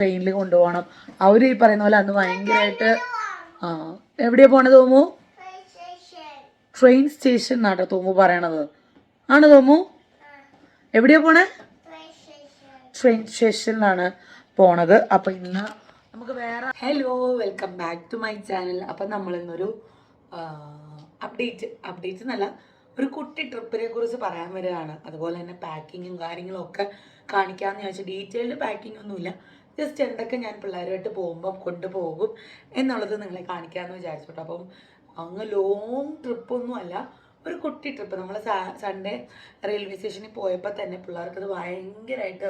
ട്രെയിനിൽ കൊണ്ടുപോകണം. അവർ ഈ പറയുന്ന പോലെ അന്ന് ഭയങ്കരമായിട്ട് ആ എവിടെയാ പോണത് തോമു? ട്രെയിൻ സ്റ്റേഷൻ എന്നാട്ടോ തോമു പറയണത്. ആണ് തോമു? എവിടെയാ പോണേ? ട്രെയിൻ സ്റ്റേഷനിലാണ് പോണത്. അപ്പൊ ഇന്ന് നമുക്ക് വേറെ hello welcome back to my channel അപ്പൊ നമ്മൾ ഇന്നൊരു അപ്ഡേറ്റ് അപ്ഡേറ്റ് എന്നല്ല ഒരു കുട്ടി ട്രിപ്പിനെ കുറിച്ച് പറയാൻ വരികയാണ്. അതുപോലെ തന്നെ പാക്കിങ്ങും കാര്യങ്ങളും ഒക്കെ കാണിക്കാമെന്ന് ചോദിച്ചാൽ ഡീറ്റെയിൽഡ് പാക്കിംഗ് ഒന്നുമില്ല. ജസ്റ്റ് എന്തൊക്കെ ഞാൻ പിള്ളേരുമായിട്ട് പോകുമ്പം കൊണ്ടുപോകും എന്നുള്ളത് നിങ്ങളെ കാണിക്കാമെന്ന് വിചാരിച്ചു കേട്ടോ അപ്പം അങ്ങ് ലോങ് ട്രിപ്പൊന്നും അല്ല ഒരു കുട്ടി ട്രിപ്പ് നമ്മൾ സൺഡേ റെയിൽവേ സ്റ്റേഷനിൽ പോയപ്പോൾ തന്നെ പിള്ളേർക്ക് അത് ഭയങ്കരമായിട്ട്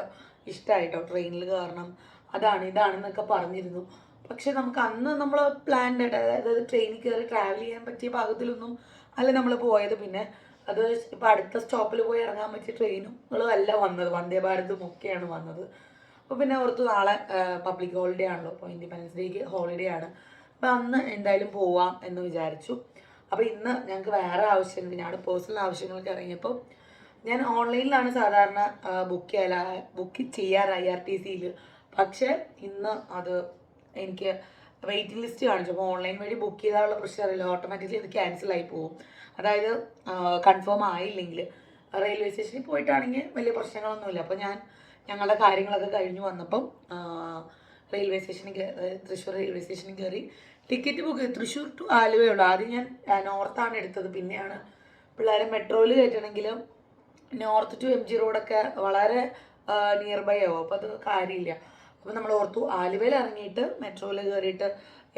ഇഷ്ടമായിട്ടോ ട്രെയിനിൽ കയറണം അതാണ് ഇതാണെന്നൊക്കെ പറഞ്ഞിരുന്നു. പക്ഷെ നമുക്ക് അന്ന് നമ്മൾ പ്ലാൻഡ് അതായത് ട്രെയിനിൽ കയറി ട്രാവൽ ചെയ്യാൻ പറ്റിയ ഭാഗത്തിലൊന്നും അല്ല നമ്മൾ പോയത്. പിന്നെ അത് ഇപ്പം അടുത്ത സ്റ്റോപ്പിൽ പോയി ഇറങ്ങാൻ പറ്റിയ ട്രെയിനുകളും അല്ല വന്നത്. വന്ദേ ഭാരതും ഒക്കെയാണ് വന്നത്. അപ്പോൾ പിന്നെ ഓർത്ത് നാളെ പബ്ലിക് ഹോളിഡേ ആണല്ലോ. അപ്പോൾ ഇൻഡിപെൻഡൻസ് ഡേക്ക് ഹോളിഡേ ആണ്. അപ്പോൾ അന്ന് എന്തായാലും പോവാം എന്ന് വിചാരിച്ചു. അപ്പോൾ ഇന്ന് ഞങ്ങൾക്ക് വേറെ ആവശ്യങ്ങൾ ഞങ്ങളുടെ പേഴ്സണൽ ആവശ്യങ്ങൾക്ക് ഇറങ്ങിയപ്പോൾ ഞാൻ ഓൺലൈനിലാണ് സാധാരണ ബുക്ക് ചെയ്യാൻ ബുക്ക് ചെയ്യാറ് ഐ ആർ ടി സിയിൽ പക്ഷേ ഇന്ന് അത് എനിക്ക് വെയിറ്റിംഗ് ലിസ്റ്റ് കാണിച്ചു. അപ്പോൾ ഓൺലൈൻ വഴി ബുക്ക് ചെയ്താലുള്ള പ്രശ്നമില്ല ഓട്ടോമാറ്റിക്കലി അത് ക്യാൻസൽ ആയി പോകും അതായത് കൺഫേം ആയില്ലെങ്കിൽ റെയിൽവേ സ്റ്റേഷനിൽ പോയിട്ടാണെങ്കിൽ വലിയ പ്രശ്നങ്ങളൊന്നുമില്ല. അപ്പോൾ ഞാൻ ഞങ്ങളുടെ കാര്യങ്ങളൊക്കെ കഴിഞ്ഞു വന്നപ്പം റെയിൽവേ സ്റ്റേഷനിൽ തൃശ്ശൂർ റെയിൽവേ സ്റ്റേഷനിൽ കയറി ടിക്കറ്റ് ബുക്ക് തൃശ്ശൂർ ടു ആലുവയുള്ളൂ ആദ്യം ഞാൻ നോർത്താണ് എടുത്തത്. പിന്നെയാണ് പിള്ളേരെ മെട്രോയിൽ കയറ്റണമെങ്കിലും നോർത്ത് ടു എം ജി റോഡൊക്കെ വളരെ നിയർ ബൈ ആവും. അപ്പോൾ അത് കാര്യമില്ല. അപ്പോൾ നമ്മൾ ഓർത്തു ആലുവയിൽ ഇറങ്ങിയിട്ട് മെട്രോയിൽ കയറിയിട്ട്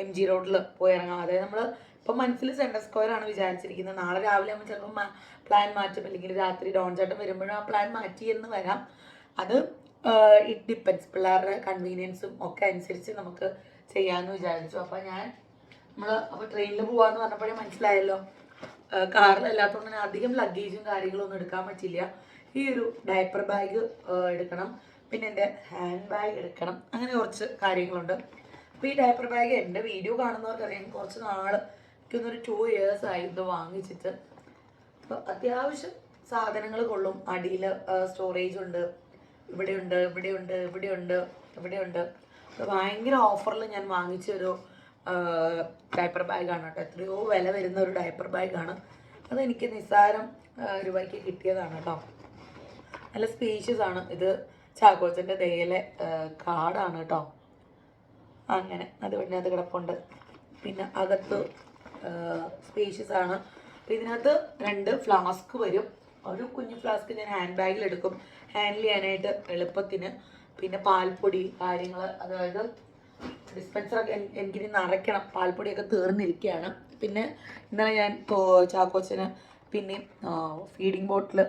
എം ജി റോഡിൽ പോയി ഇറങ്ങാം. അതായത് നമ്മൾ ഇപ്പം മനസ്സിൽ സെൻട്രൽ സ്ക്വയർ ആണ് വിചാരിച്ചിരിക്കുന്നത്. നാളെ രാവിലെ ആകുമ്പോൾ ചിലപ്പോൾ പ്ലാൻ മാറ്റും. അല്ലെങ്കിൽ രാത്രി ഡോൺ ചേട്ടൻ വരുമ്പോഴും ആ പ്ലാൻ മാറ്റി എന്ന് വരാം. അത് ഇറ്റ് ഡിപ്പെൻസ് പിള്ളേരുടെ കൺവീനിയൻസും ഒക്കെ അനുസരിച്ച് നമുക്ക് ചെയ്യാമെന്ന് വിചാരിച്ചു. അപ്പോൾ ഞാൻ നമ്മൾ അപ്പോൾ ട്രെയിനിൽ പോകാമെന്ന് പറഞ്ഞപ്പോഴേ മനസ്സിലായല്ലോ. കാറിലല്ലാത്തതുകൊണ്ട് തന്നെ അധികം ലഗേജും കാര്യങ്ങളും ഒന്നും എടുക്കാൻ പറ്റില്ല. ഈ ഒരു ഡയപ്പർ ബാഗ് എടുക്കണം. പിന്നെ എന്റെ ഹാൻഡ് ബാഗ് എടുക്കണം. അങ്ങനെ കുറച്ച് കാര്യങ്ങളുണ്ട്. അപ്പോൾ ഈ ഡയപ്പർ ബാഗ് എന്റെ വീഡിയോ കാണുന്നവർക്കറിയാം. കുറച്ച് നാൾ എനിക്കൊന്നൊരു ടു ഇയേഴ്സ് ആയി ഇത് വാങ്ങിച്ചിട്ട്. അപ്പോൾ അത്യാവശ്യം സാധനങ്ങൾ കൊള്ളും. അടിയിൽ സ്റ്റോറേജ് ഉണ്ട്. ഇവിടെയുണ്ട് ഇവിടെയുണ്ട് ഇവിടെയുണ്ട് ഇവിടെയുണ്ട്. ഭയങ്കര ഓഫറിൽ ഞാൻ വാങ്ങിച്ച ഒരു ഡയപ്പർ ബാഗാണ് കേട്ടോ. എത്രയോ വില വരുന്ന ഒരു ഡയപ്പർ ബാഗാണ്. അതെനിക്ക് നിസ്സാരം രൂപയ്ക്ക് കിട്ടിയതാണ് കേട്ടോ. നല്ല സ്പീഷ്യസ് ആണ്. ഇത് ചാക്കോച്ചന്റെ ദയയിലെ കാർഡാണ് കേട്ടോ. അങ്ങനെ അത് പിന്നെ അത് കിടപ്പുണ്ട്. പിന്നെ അകത്ത് സ്പീഷ്യസ് ആണ്. ഇതിനകത്ത് രണ്ട് ഫ്ലാസ്ക് വരും. ഒരു കുഞ്ഞു ഫ്ലാസ്ക് ഞാൻ ഹാൻഡ് ബാഗിൽ എടുക്കും. ഹാൻഡിൽ ചെയ്യാനായിട്ട് എളുപ്പത്തിന്. പിന്നെ പാൽപ്പൊടി കാര്യങ്ങൾ അതായത് ഡിസ്പെൻസറൊക്കെ എനിക്കിനി നിറയ്ക്കണം. പാൽപ്പൊടിയൊക്കെ തീർന്നിരിക്കുകയാണ് പിന്നെ ഇന്നലെ ഞാൻ ചാക്കോച്ചന് പിന്നെ ഫീഡിങ് ബോട്ടിൽ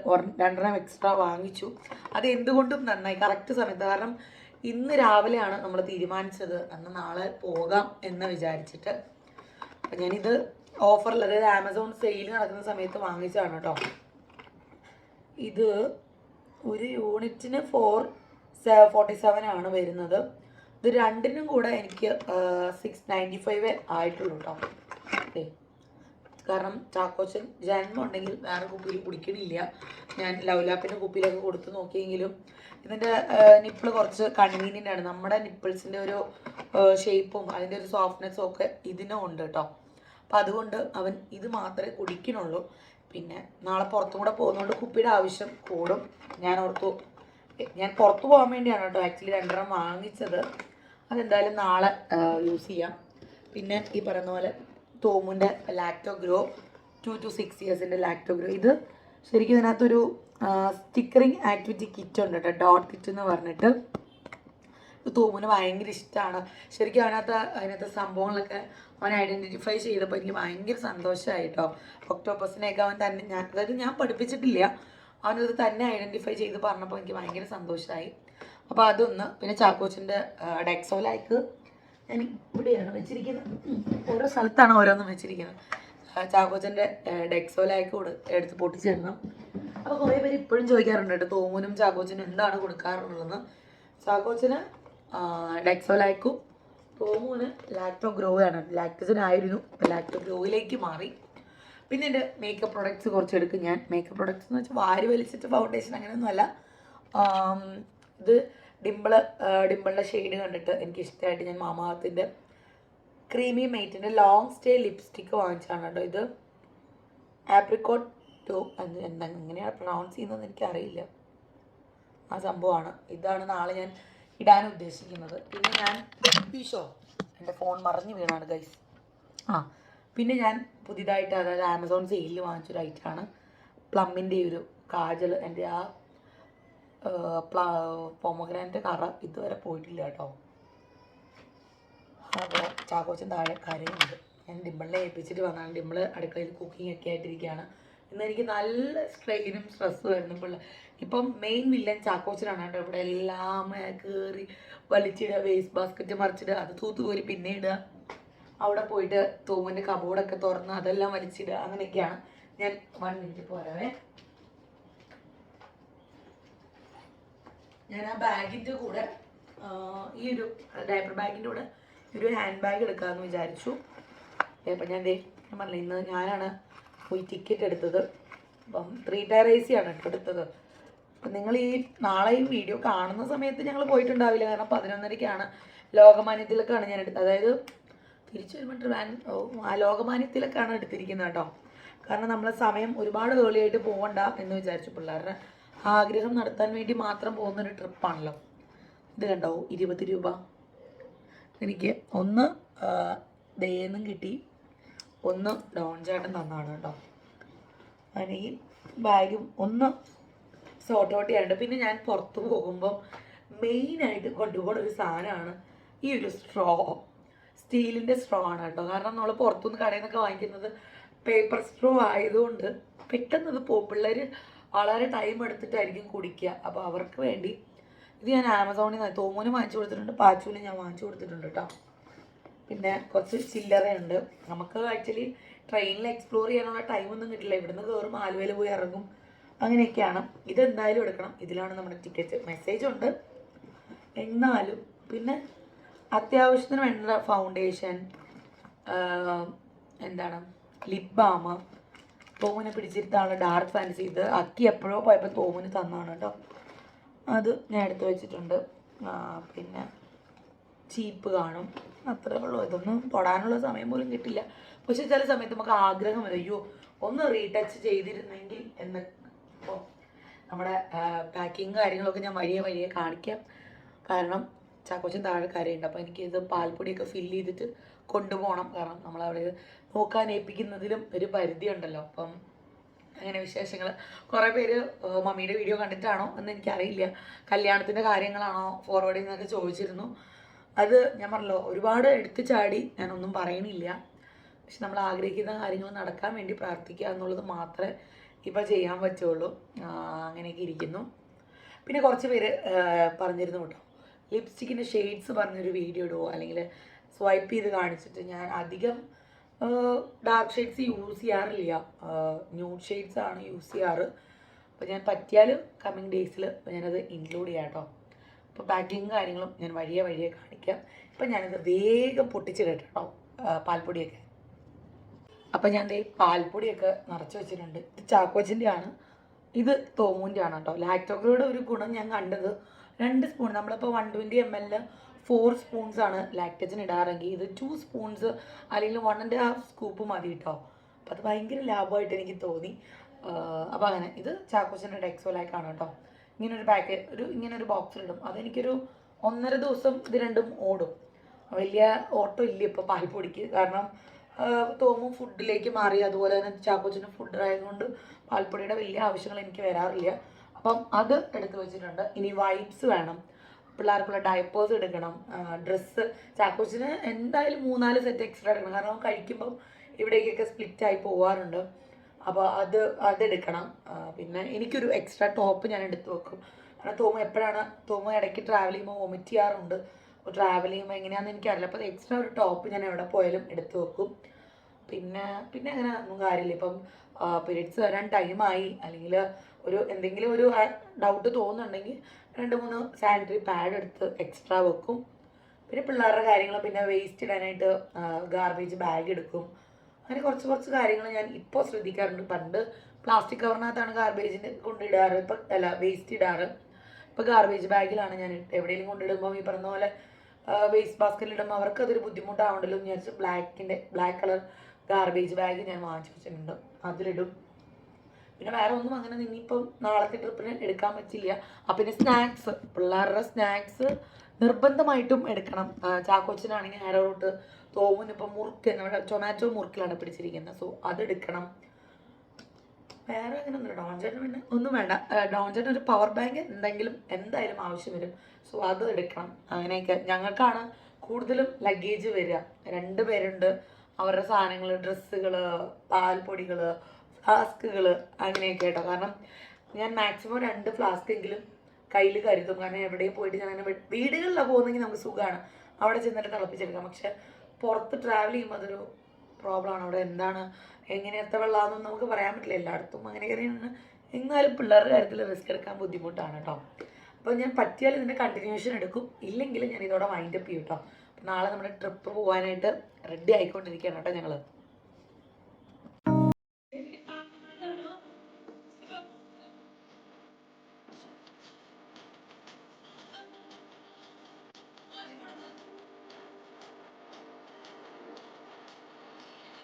രണ്ടെണ്ണം എക്സ്ട്രാ വാങ്ങിച്ചു. അത് എന്തുകൊണ്ടും നന്നായി. കറക്റ്റ് സമയത്ത്. കാരണം ഇന്ന് രാവിലെയാണ് നമ്മൾ തീരുമാനിച്ചത്. അന്ന് നാളെ പോകാം എന്ന് വിചാരിച്ചിട്ട്. അപ്പം ഞാനിത് ഓഫറിൽ അതായത് ആമസോൺ സെയിൽ നടക്കുന്ന സമയത്ത് വാങ്ങിച്ചതാണ് കേട്ടോ. ഇത് ഒരു യൂണിറ്റിന് ഫോർ ഫോർട്ടി സെവൻ ആണ് വരുന്നത്. ഇത് രണ്ടിനും കൂടെ എനിക്ക് സിക്സ് നയന്റി ഫൈവ് ആയിട്ടുള്ളൂ കേട്ടോ. കാരണം ചാക്കോച്ചൻ ജന്മം ഉണ്ടെങ്കിൽ വേറെ കുപ്പിയിൽ കുടിക്കണില്ല. ഞാൻ ലവ്ലാപ്പിന്റെ കുപ്പിയിലൊക്കെ കൊടുത്ത് നോക്കിയെങ്കിലും ഇതിന്റെ നിപ്പിൾ കുറച്ച് കൺവീനിയന്റ് ആണ്. നമ്മുടെ നിപ്പിൾസിന്റെ ഒരു ഷേപ്പും അതിന്റെ ഒരു സോഫ്റ്റ്നെസ്സും ഒക്കെ ഇതിനും ഉണ്ട് കേട്ടോ അപ്പം അതുകൊണ്ട് അവൻ ഇത് മാത്രമേ കുടിക്കണുള്ളൂ പിന്നെ നാളെ പുറത്തും കൂടെ പോകുന്നതുകൊണ്ട് കുപ്പിയുടെ ആവശ്യം കൂടും. ഞാൻ ഓർത്തു ഞാൻ പുറത്തു പോകാൻ വേണ്ടിയാണ് കേട്ടോ ആക്ച്വലി രണ്ടെണ്ണം വാങ്ങിച്ചത്. അതെന്തായാലും നാളെ യൂസ് ചെയ്യാം. പിന്നെ ഈ പറയുന്ന പോലെ തോമുന്റെ ലാക്ടോഗ്രോ ടു ടു സിക്സ് ഇയേഴ്സിന്റെ ലാക്ടോ ഗ്രോ ഇത് ശരിക്കും ഇതിനകത്തൊരു സ്റ്റിക്കറിങ് ആക്ടിവിറ്റി കിറ്റ് ഉണ്ട് കേട്ടോ ഡോട്ട് കിറ്റ് എന്ന് പറഞ്ഞിട്ട്. തോമുന് ഭയങ്കര ഇഷ്ടമാണ് ശരിക്കും അതിനകത്ത് അതിനകത്ത് സംഭവങ്ങളൊക്കെ അവൻ ഐഡന്റിഫൈ ചെയ്തപ്പോൾ എനിക്ക് ഭയങ്കര സന്തോഷമായിട്ടോ ഒക്ടോബസിനെയൊക്കെ അവൻ തന്നെ ഞാൻ അതായത് ഞാൻ പഠിപ്പിച്ചിട്ടില്ല. അവനത് തന്നെ ഐഡന്റിഫൈ ചെയ്ത് പറഞ്ഞപ്പോൾ എനിക്ക് ഭയങ്കര സന്തോഷമായി അപ്പോൾ അതൊന്ന് പിന്നെ ചാക്കോച്ചിന്റെ ഡെക്സോലായിക്ക് ഞാൻ ഇവിടെയാണ് വെച്ചിരിക്കുന്നത്. ഓരോ സ്ഥലത്താണ് ഓരോന്നും വെച്ചിരിക്കുന്നത്. ചാക്കോച്ചന്റെ ഡെക്സോലായിക്ക് കൊടു എടുത്ത് പൊട്ടിച്ചിടണം. അപ്പോൾ കുറേ പേര് ഇപ്പോഴും ചോദിക്കാറുണ്ട് കേട്ടോ തോമുനും ചാക്കോച്ചനും എന്താണ് കൊടുക്കാറുള്ളതെന്ന്? ചാക്കോച്ചന് ഡെക്സോലായിക്കും തോമുന് ലാക്ടോ ഗ്രോ ആണ് ലാക്ടോജനായിരുന്നു ലാക്ടോ ഗ്രോയിലേക്ക് മാറി. പിന്നെ എന്റെ മേക്കപ്പ് പ്രൊഡക്ട്സ് കുറച്ച് എടുക്കും ഞാൻ. മേക്കപ്പ് പ്രൊഡക്ട്സ് എന്ന് വെച്ചാൽ വാരി വലിച്ചിട്ട് ഫൗണ്ടേഷൻ അങ്ങനെയൊന്നുമല്ല ഇത് ഡിമ്പിൾ ഡിമ്പിളിന്റെ ഷെയ്ഡ് കണ്ടിട്ട് എനിക്ക് ഇഷ്ടമായിട്ട് ഞാൻ മാമാത്തിന്റെ ക്രീമി മെയ്റ്റിന്റെ ലോങ് സ്റ്റേ ലിപ്സ്റ്റിക്ക് വാങ്ങിച്ചാണ് കേട്ടോ ഇത്. ആപ്രിക്കോട്ട് ടു എന്താ എങ്ങനെയാണ് പ്രൊണൗൺസ് ചെയ്യുന്നതെന്ന് എനിക്കറിയില്ല. ആ സംഭവമാണ്. ഇതാണ് നാളെ ഞാൻ ഇടാൻ ഉദ്ദേശിക്കുന്നത്. പിന്നെ ഞാൻ ഈശോ എന്റെ ഫോൺ മറിഞ്ഞു വീണാണ് ഗൈസ് ആ പിന്നെ ഞാൻ പുതിയതായിട്ട് അതായത് ആമസോൺ സെയിലിൽ വാങ്ങിച്ചൊരു ഐറ്റമാണ് പ്ലമ്മിന്റെ ഒരു കാജൽ എന്റെ ആ പൊമഗ്രാന്റെ കറ ഇതുവരെ പോയിട്ടില്ല കേട്ടോ. അപ്പോൾ ചാക്കോച്ചൻ താഴെ കാര്യമുണ്ട് ഞാൻ ഡിമ്പിളിനെ ഏൽപ്പിച്ചിട്ട് വന്നാണ്. ഡിമ്പിൾ അടുക്കളയിൽ കുക്കിംഗ് ഒക്കെ ആയിട്ടിരിക്കുകയാണ്. ഇന്ന് എനിക്ക് നല്ല സ്ട്രെയിനും സ്ട്രെസ്സും ആയിരുന്നു പിള്ള. ഇപ്പം മെയിൻ വില്ലൻ ചാക്കോച്ചനാണ് കേട്ടോ ഇവിടെ എല്ലാം കയറി വലിച്ചിടുക വേസ്റ്റ് ബാസ്ക്കറ്റ് മറിച്ചിടുക അത് തൂത്തുകോരി പിന്നെ ഇടുക. അവിടെ പോയിട്ട് തൂമിന്റെ കബോർഡൊക്കെ തുറന്ന് അതെല്ലാം വലിച്ചിടുക. അങ്ങനെയൊക്കെയാണ് ഞാൻ വൺ മിനിറ്റ് പോരാവേ. ഞാൻ ആ ബാഗിന്റെ കൂടെ ഈ ഒരു ഡയപ്പർ ബാഗിന്റെ കൂടെ ഒരു ഹാൻഡ് ബാഗ് എടുക്കാമെന്ന് വിചാരിച്ചു. അപ്പം ഞാൻ ദേ ഞാൻ പറഞ്ഞില്ല ഇന്ന് ഞാനാണ് പോയി ടിക്കറ്റ് എടുത്തത്. അപ്പം ത്രീ ടയർ എ സി ആണ് എടുത്തത്. നിങ്ങൾ ഈ നാളെ ഈ വീഡിയോ കാണുന്ന സമയത്ത് ഞങ്ങൾ പോയിട്ടുണ്ടാവില്ല. കാരണം പതിനൊന്നരയ്ക്കാണ് ലോകമാന്യത്തിലൊക്കെയാണ് ഞാൻ എടുത്തത് അതായത് തിരിച്ചു വരുമ്പോൾ ട്രിവാൻ ആ ലോകമാന്യത്തിലൊക്കെയാണ് എടുത്തിരിക്കുന്നത് കേട്ടോ. കാരണം നമ്മളെ സമയം ഒരുപാട് ഏർലിയായിട്ട് പോകണ്ട എന്ന് വിചാരിച്ചു പിള്ളേരുടെ ആഗ്രഹം നടത്താൻ വേണ്ടി മാത്രം പോകുന്നൊരു ട്രിപ്പാണല്ലോ ഇത് കണ്ടോ? ഇരുപത് രൂപ. എനിക്ക് ഒന്ന് ദയെന്നും കിട്ടി. ഒന്ന് ഡോൺ ചേട്ടൻ തന്നാണ് കേട്ടോ. അങ്ങനെ ബാഗും ഒന്ന് സോർട്ട് ഔട്ട് ചെയ്യാറുണ്ട് പിന്നെ ഞാൻ പുറത്ത് പോകുമ്പം മെയിനായിട്ട് കൊണ്ടുപോകുന്ന ഒരു സാധനമാണ് ഈ ഒരു സ്ട്രോ സ്റ്റീലിന്റെ സ്ട്രോ ആണ് കേട്ടോ. കാരണം നമ്മൾ പുറത്തുനിന്ന് കടയിൽ നിന്നൊക്കെ വാങ്ങിക്കുന്നത് പേപ്പർ സ്ട്രോ ആയതുകൊണ്ട് പെട്ടെന്ന് പോകും പിള്ളേർ വളരെ ടൈം എടുത്തിട്ടായിരിക്കും കുടിക്കുക. അപ്പോൾ അവർക്ക് വേണ്ടി ഇത് ഞാൻ ആമസോണിൽ നിന്ന് തോമൂന് വാങ്ങിച്ചു കൊടുത്തിട്ടുണ്ട്. പാച്ചുവിന് ഞാൻ വാങ്ങിച്ചു കൊടുത്തിട്ടുണ്ട് കേട്ടോ. പിന്നെ കുറച്ച് ചില്ലറയുണ്ട്. നമുക്ക് ആക്ച്വലി ട്രെയിനിൽ എക്സ്പ്ലോർ ചെയ്യാനുള്ള ടൈമൊന്നും കിട്ടില്ല. ഇവിടുന്ന് കയറും ആലുവയിൽ പോയി ഇറങ്ങും. അങ്ങനെയൊക്കെയാണ്. ഇതെന്തായാലും എടുക്കണം. ഇതിലാണ് നമ്മുടെ ടിക്കറ്റ്. മെസ്സേജ് ഉണ്ട്. എന്നാലും പിന്നെ അത്യാവശ്യത്തിന് വേണ്ട ഫൗണ്ടേഷൻ എന്താണ്? ലിപ് ബാം തോമിനെ പിടിച്ചിരുത്താണ് ഡാർക്ക് ഫാൻസി ഇത് അക്കി എപ്പോഴോ പോയപ്പോൾ തോമിന് തന്നാണ് കേട്ടോ. അത് ഞാൻ എടുത്തു വെച്ചിട്ടുണ്ട്. പിന്നെ ചീപ്പ് കാണും. അത്രേ ഉള്ളൂ. ഇതൊന്നും തൊടാനുള്ള സമയം പോലും കിട്ടില്ല. പക്ഷെ ചില സമയത്ത് നമുക്ക് ആഗ്രഹം വരും. അയ്യോ ഒന്ന് റീടച്ച് ചെയ്തിരുന്നെങ്കിൽ എന്ന് നമ്മുടെ പാക്കിങ് കാര്യങ്ങളൊക്കെ ഞാൻ വലിയ വലിയ കാണിക്കാം. കാരണം ചാക്കോച്ചൻ താഴെ കരയുണ്ട്. അപ്പോൾ എനിക്ക് ഇത് പാൽപ്പൊടിയൊക്കെ ഫില്ല് ചെയ്തിട്ട് കൊണ്ടുപോകണം. കാരണം നമ്മളവിടെ നോക്കാൻ ഏൽപ്പിക്കുന്നതിലും ഒരു പരിധി ഉണ്ടല്ലോ അപ്പം അങ്ങനെ വിശേഷങ്ങൾ കുറേ പേര് മമ്മിയുടെ വീഡിയോ കണ്ടിട്ടാണോ എന്ന് എനിക്കറിയില്ല. കല്യാണത്തിന്റെ കാര്യങ്ങളാണോ ഫോർവേഡിങ് എന്നൊക്കെ ചോദിച്ചിരുന്നു. അത് ഞാൻ പറഞ്ഞല്ലോ ഒരുപാട് എടുത്തു ചാടി ഞാനൊന്നും പറയണില്ല. പക്ഷെ നമ്മൾ ആഗ്രഹിക്കുന്ന കാര്യങ്ങൾ നടക്കാൻ വേണ്ടി പ്രാർത്ഥിക്കുക എന്നുള്ളത് മാത്രമേ ഇപ്പോൾ ചെയ്യാൻ പറ്റുള്ളൂ. അങ്ങനെയൊക്കെ ഇരിക്കുന്നു. പിന്നെ കുറച്ച് പേര് പറഞ്ഞിരുന്നു കേട്ടോ. ലിപ്സ്റ്റിക്കിന്റെ ഷെയ്ഡ്സ് പറഞ്ഞൊരു വീഡിയോ ഇടുമോ അല്ലെങ്കിൽ സ്വൈപ്പ് ചെയ്ത് കാണിച്ചിട്ട് ഞാൻ അധികം ഡാർക്ക് ഷെയ്ഡ്സ് യൂസ് ചെയ്യാറില്ല. ന്യൂഡ് ഷെയ്ഡ്സ് ആണ് യൂസ് ചെയ്യാറ്. അപ്പോൾ ഞാൻ പറ്റിയാൽ കമ്മിങ് ഡേയ്സിൽ ഞാനത് ഇൻക്ലൂഡ് ചെയ്യാം കേട്ടോ. അപ്പോൾ പാക്കിങ് കാര്യങ്ങളും ഞാൻ വഴിയെ വഴിയെ കാണിക്കാം. ഇപ്പം ഞാനത് വേഗം പൊട്ടിച്ചിടട്ടെ പാൽപ്പൊടിയൊക്കെ. അപ്പം ഞാൻ ദേ പാൽപ്പൊടിയൊക്കെ നിറച്ച് വെച്ചിട്ടുണ്ട്. ഇത് ചാക്കോച്ചിന്റെ ആണ് ഇത് തോമൂന്റെ ആണ് കേട്ടോ. ലാക്ടോഗ്രയുടെ ഒരു ഗുണം ഞാൻ കണ്ടത്. രണ്ട് സ്പൂൺ നമ്മളിപ്പോൾ വൺ ട്വന്റി എം എല്ലിൽ ഫോർ സ്പൂൺസ് ആണ് ലാക്ടജൻ ഇടാറെങ്കിൽ ഇത് ടു സ്പൂൺസ് അല്ലെങ്കിൽ വൺ ആൻഡ് ഹാഫ് സ്കൂപ്പ് മതി കേട്ടോ. അപ്പോൾ അത് ഭയങ്കര ലാഭമായിട്ട് എനിക്ക് തോന്നി. അപ്പോൾ അങ്ങനെ. ഇത് ചാക്കോച്ചന്റെ ഡെക്സോലാക്കാണ് കേട്ടോ. ഇങ്ങനെ ഒരു പാക്ക് ഒരു ഇങ്ങനെ ഒരു ബോക്സിലിടും അതെനിക്കൊരു ഒന്നര ദിവസം ഇത് രണ്ടും ഓടും. വലിയ ഓട്ടം ഇല്ല ഇപ്പോൾ പാൽപ്പൊടിക്ക്. കാരണം തോമും ഫുഡിലേക്ക് മാറി. അതുപോലെ തന്നെ ചാക്കോച്ചിന് ഫുഡ് ആയതുകൊണ്ട് പാൽപ്പൊടിയുടെ വലിയ ആവശ്യങ്ങൾ എനിക്ക് വരാറില്ല. അപ്പം അത് എടുത്തു വെച്ചിട്ടുണ്ട്. ഇനി വൈപ്സ് വേണം. പിള്ളേർക്കുള്ള ഡയപ്പേഴ്സ് എടുക്കണം. ഡ്രസ്സ് ചാക്കോച്ചിന് എന്തായാലും മൂന്നാൽ സെറ്റ് എക്സ്ട്രാ എടുക്കണം. കാരണം കഴിക്കുമ്പോൾ കഴിക്കുമ്പം ഇവിടേക്കൊക്കെ സ്പ്ലിറ്റ് ആയി പോവാറുണ്ട്. അപ്പോൾ അത് അതെടുക്കണം. പിന്നെ എനിക്കൊരു എക്സ്ട്രാ ടോപ്പ് ഞാൻ എടുത്തു വെക്കും. കാരണം തോമ എപ്പോഴാണ് തോമ ഇടയ്ക്ക് ട്രാവൽ ചെയ്യുമ്പോൾ വൊമിറ്റ് ചെയ്യാറുണ്ട്. ട്രാവൽ ചെയ്യുമ്പോൾ എങ്ങനെയാണെന്ന് എനിക്കറിയില്ല. അപ്പോൾ എക്സ്ട്രാ ഒരു ടോപ്പ് ഞാൻ എവിടെ പോയാലും എടുത്തു വെക്കും. പിന്നെ പിന്നെ അങ്ങനെ ഒന്നും കാര്യമില്ല. ഇപ്പം പീരീഡ്സ് വരാൻ ടൈമായി അല്ലെങ്കിൽ ഒരു എന്തെങ്കിലും ഒരു ഡൗട്ട് തോന്നുന്നുണ്ടെങ്കിൽ രണ്ട് മൂന്ന് സാനിറ്ററി പാഡ് എടുത്ത് എക്സ്ട്രാ വെക്കും. പിന്നെ പിള്ളേരുടെ കാര്യങ്ങൾ പിന്നെ വേസ്റ്റ് ഇടാനായിട്ട് ഗാർബേജ് ബാഗ് എടുക്കും. അങ്ങനെ കുറച്ച് കുറച്ച് കാര്യങ്ങൾ ഞാൻ ഇപ്പോൾ ശ്രദ്ധിക്കാറുണ്ട്. പണ്ട് പ്ലാസ്റ്റിക് കവറിനകത്താണ് ഗാർബേജിന് കൊണ്ടിടാറ്. ഇപ്പം അല്ല വേസ്റ്റ് ഇടാറ്. ഇപ്പോൾ ഗാർബേജ് ബാഗിലാണ് ഞാൻ എവിടെയെങ്കിലും കൊണ്ടിടുമ്പോൾ ഈ പറഞ്ഞ പോലെ വേസ്റ്റ് ബാസ്ക്കറ്റിൽ ഇടുമ്പോൾ അവർക്ക് അതൊരു ബുദ്ധിമുട്ടാവണ്ടല്ലോ എന്ന് വിചാരിച്ച് ബ്ലാക്കിന്റെ ബ്ലാക്ക് കളർ ഗാർബേജ് ബാഗ് ഞാൻ വാങ്ങിച്ചു വെച്ചിട്ടുണ്ട്. അതിലിടും. പിന്നെ വേറെ ഒന്നും അങ്ങനെ ഇനിയിപ്പം നാളത്തെ ട്രിപ്പിന് എടുക്കാൻ പറ്റില്ല. അപ്പം പിന്നെ സ്നാക്സ് പിള്ളേരുടെ സ്നാക്സ് നിർബന്ധമായിട്ടും എടുക്കണം. ചാക്കോച്ചനാണെങ്കിൽ ആരോട്ട് റൂട്ട് തോമുന് ഇപ്പം മുറുക്ക് നമ്മുടെ ടൊമാറ്റോ മുറുക്കിലാണ് പിടിച്ചിരിക്കുന്നത്. സോ അതെടുക്കണം വേറെ അങ്ങനെ ഒന്നും ഡോൺ പിന്നെ ഒന്നും വേണ്ട. ഡോൺ ചേട്ടൻ ഒരു പവർ ബാങ്ക് എന്തെങ്കിലും എന്തായാലും ആവശ്യം വരും. സോ അത് എടുക്കണം. അങ്ങനെയൊക്കെ. ഞങ്ങൾക്കാണ് കൂടുതലും ലഗേജ് വരിക. രണ്ട് പേരുണ്ട്. അവരുടെ സാധനങ്ങൾ ഡ്രസ്സുകൾ പാൽപ്പൊടികൾ ഫ്ലാസ്കുകൾ അങ്ങനെയൊക്കെ കേട്ടോ കാരണം ഞാൻ മാക്സിമം രണ്ട് ഫ്ലാസ്ക് എങ്കിലും കയ്യിൽ കരുതും. കാരണം എവിടെയും പോയിട്ട് ഞാൻ അങ്ങനെ വീടുകളിലാണ് പോകുന്നെങ്കിൽ നമുക്ക് സുഖമാണ് അവിടെ ചെന്നിട്ട് തിളപ്പിച്ചെടുക്കാം. പക്ഷെ പുറത്ത് ട്രാവൽ ചെയ്യുമ്പോൾ അതൊരു പ്രോബ്ലമാണ് അവിടെ എന്താണ് എങ്ങനെയത്തെ വെള്ളമാണെന്നും നമുക്ക് പറയാൻ പറ്റില്ല. എല്ലായിടത്തും അങ്ങനെ കയറിയാണ് എന്നാലും പിള്ളേരുടെ കാര്യത്തിൽ റിസ്ക് എടുക്കാൻ ബുദ്ധിമുട്ടാണ് കേട്ടോ അപ്പോൾ ഞാൻ പറ്റിയാൽ ഇതിന്റെ കണ്ടിന്യൂഷൻ എടുക്കും. ഇല്ലെങ്കിൽ ഞാൻ ഇതോടെ വൈൻഡപ്പ് ചെയ്യും കേട്ടോ നാളെ നമ്മുടെ ട്രിപ്പ് പോകാനായിട്ട് റെഡി ആയിക്കൊണ്ടിരിക്കുകയാണ് കേട്ടോ ഞങ്ങൾ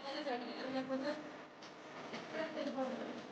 അതിനെ കൊണ്ട് എത്ര അനുഭവം